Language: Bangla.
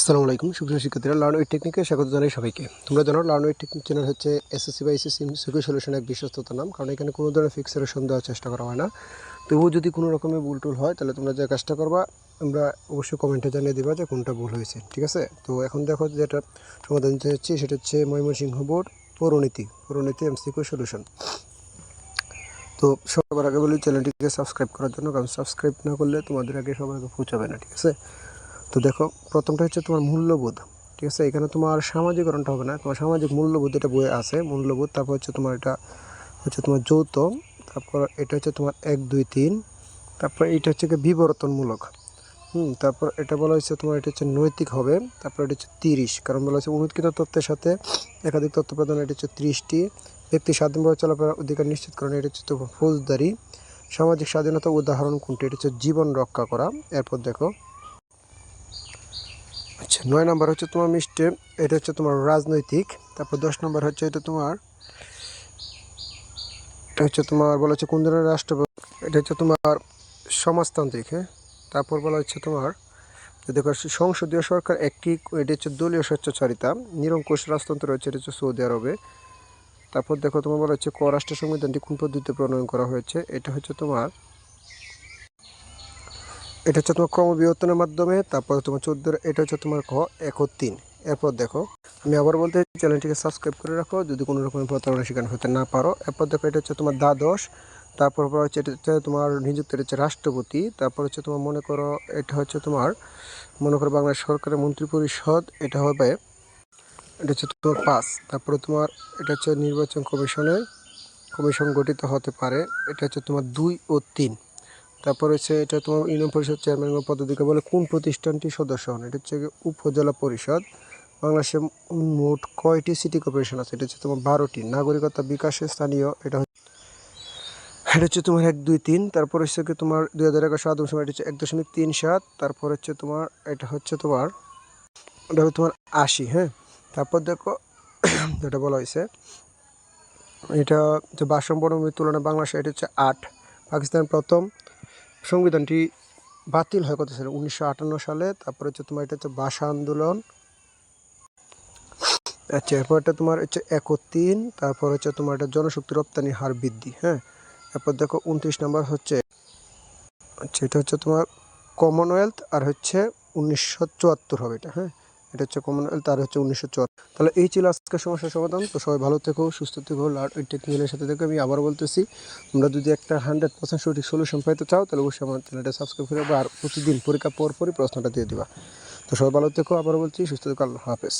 আসসালামু আলাইকুম, সুপ্রিয় শিক্ষার্থীরা লার্ন উইথ টেকনিকে স্বাগত জানাই সবাইকে। তোমরা জানো লার্ন উইথ টেকনিক চ্যানেল হচ্ছে এসএসসি বা এসএসসি সিকিউ সলিউশন এক বিশ্বস্ততার নাম, কারণ এখানে কোনো ধরনের ফিক্সের সন্দেহ দেওয়ার চেষ্টা করা হয় না। তবুও যদি কোনো রকমের ভুল টুল হয়, তাহলে তোমরা যে কাজটা করবা, আমরা অবশ্যই কমেন্টে জানিয়ে দিবা যে কোনটা ভুল হয়েছে, ঠিক আছে? তো এখন দেখো যেটা সমাধান হচ্ছে সেটা হচ্ছে ময়মনসিংহ বোর্ড, পৌরনীতি পৌরনীতি এমসিকিউ সলিউশন তো সবার আগে বলি চ্যানেলটিকে সাবস্ক্রাইব করার জন্য, কারণ সাবস্ক্রাইব না করলে তোমাদের আগে সবার আগে পৌঁছাবে না, ঠিক আছে? তো দেখো, প্রথমটা হচ্ছে তোমার মূল্যবোধ, ঠিক আছে? এখানে তোমার সামাজিকরণটা হবে না, তোমার সামাজিক মূল্যবোধ এটা বইয়ে আছে মূল্যবোধ, তারপর হচ্ছে তোমার এটা হচ্ছে তোমার যৌথ, তারপর এটা হচ্ছে তোমার এক, দুই, তিন, তারপর এটা হচ্ছে বিবর্তনমূলক, হুম? তারপর এটা বলা হয়েছে তোমার এটা হচ্ছে নৈতিক হবে, তারপর এটা হচ্ছে তিরিশ, কারণ বলা হয়েছে অনুৎকৃত তত্ত্বের সাথে একাধিক তথ্য প্রদান, এটা হচ্ছে ত্রিশটি, ব্যক্তি স্বাধীনভাবে চলাফেরার অধিকার নিশ্চিত করেন, এটা হচ্ছে তোমার ফৌজদারি, সামাজিক স্বাধীনতা উদাহরণ কোনটি, এটা হচ্ছে জীবন রক্ষা করা, এরপর দেখো আচ্ছা নয় নম্বর হচ্ছে তোমার মিষ্টে, এটা হচ্ছে তোমার রাজনৈতিক, তারপর দশ নম্বর হচ্ছে এটা তোমার, এটা হচ্ছে তোমার বলা হচ্ছে কোন ধরনের রাষ্ট্র, এটা হচ্ছে তোমার সমাজতান্ত্রিক হ্যাঁ? তারপর বলা হচ্ছে তোমার, দেখো, সংসদীয় সরকার একটি, এটা হচ্ছে দলীয় স্বেচ্ছাচারিতা, নিরঙ্কুশ রাজতন্ত্র রয়েছে, এটা হচ্ছে সৌদি আরবে। তারপর দেখো, তোমার বলা হচ্ছে ক রাষ্ট্র সংবিধানটি কোন পদ্ধতিতে প্রণয়ন করা হয়েছে, এটা হচ্ছে তোমার এটা হচ্ছে তোমার ক্রমবিবর্তনের মাধ্যমে, তারপর তোমার চোদ্দ এটা হচ্ছে তোমার ক এক তিন এরপর দেখো, আমি আবার বলতে চ্যানেলটিকে সাবস্ক্রাইব করে রাখো, যদি কোনো রকমের প্রতারণা শিকার হতে না পারো। এরপর দেখো, এটা হচ্ছে তোমার দ্বাদশ, তারপর হচ্ছে এটা হচ্ছে তোমার নিযুক্ত হচ্ছে রাষ্ট্রপতি, তারপর হচ্ছে তোমার মনে করো, এটা হচ্ছে তোমার, মনে করো বাংলাদেশ সরকারের মন্ত্রী পরিষদ এটা হবে, এটা হচ্ছে তোমার পাঁচ, তারপরে তোমার, এটা হচ্ছে নির্বাচন কমিশনের, কমিশন গঠিত হতে পারে, এটা হচ্ছে তোমার দুই ও তিন। তারপর হচ্ছে এটা তোমার ইউনিয়ন পরিষদ চেয়ারম্যান পদ্ধতিকে বলে কোন প্রতিষ্ঠানটি সদস্য হন? এটা হচ্ছে উপজেলা পরিষদ। বাংলাদেশে মোট কয়টি সিটি কর্পোরেশন আছে? এটা হচ্ছে তোমার বারোটি। নাগরিকতা বিকাশে স্থানীয়, এটা এটা হচ্ছে তোমার এক, দুই, তিন। তারপর হচ্ছে কি তোমার দুই হাজার এগারো সাত সময়, এটা হচ্ছে এক দশমিক তিন সাত। তারপর হচ্ছে তোমার, এটা হচ্ছে তোমার, এটা হবে তোমার আশি হ্যাঁ? তারপর দেখো, যেটা বলা হয়েছে, এটা হচ্ছে বাসম বনভূমির তুলনায় বাংলাদেশে এটা হচ্ছে আট। পাকিস্তান প্রথম। সংবিধানটি বাতিল হয়ে কথা সালে উনিশশো আটান্ন সালে। তারপরে হচ্ছে তোমার এটা হচ্ছে ভাষা আন্দোলন। আচ্ছা এরপর এটা তোমার হচ্ছে এক তিন তারপর হচ্ছে তোমার এটা জনশক্তি রপ্তানি হার বৃদ্ধি হ্যাঁ? এরপর দেখো উনত্রিশ নম্বর হচ্ছে আচ্ছা এটা হচ্ছে তোমার কমনওয়েলথ আর হচ্ছে উনিশশো চুয়াত্তর হবে এটা হ্যাঁ? এটা হচ্ছে কমনওয়েলথ আর হচ্ছে উনিশশো চুয়াত্তর তাহলে এই ছিল আজকের সমস্যার সমাধান। তো সবাই ভালো থেকো, সুস্থ থেকো লার্ড ওই টেকনিক্যালের সাথে থেকে। আমি আবার বলতেছি, তোমরা যদি একটা হান্ড্রেড পার্সেন্ট সঠিক সলিউশন পাইতে চাও, তাহলে অবশ্যই আমার চ্যানেলটা সাবস্ক্রাইব করে আর প্রতিদিন পরীক্ষা পর পরই প্রশ্নটা দিয়ে দিবা। তো সবাই ভালো থেকো আবার বলছি, সুস্থ থেকো, আল্লাহ হাফেজ।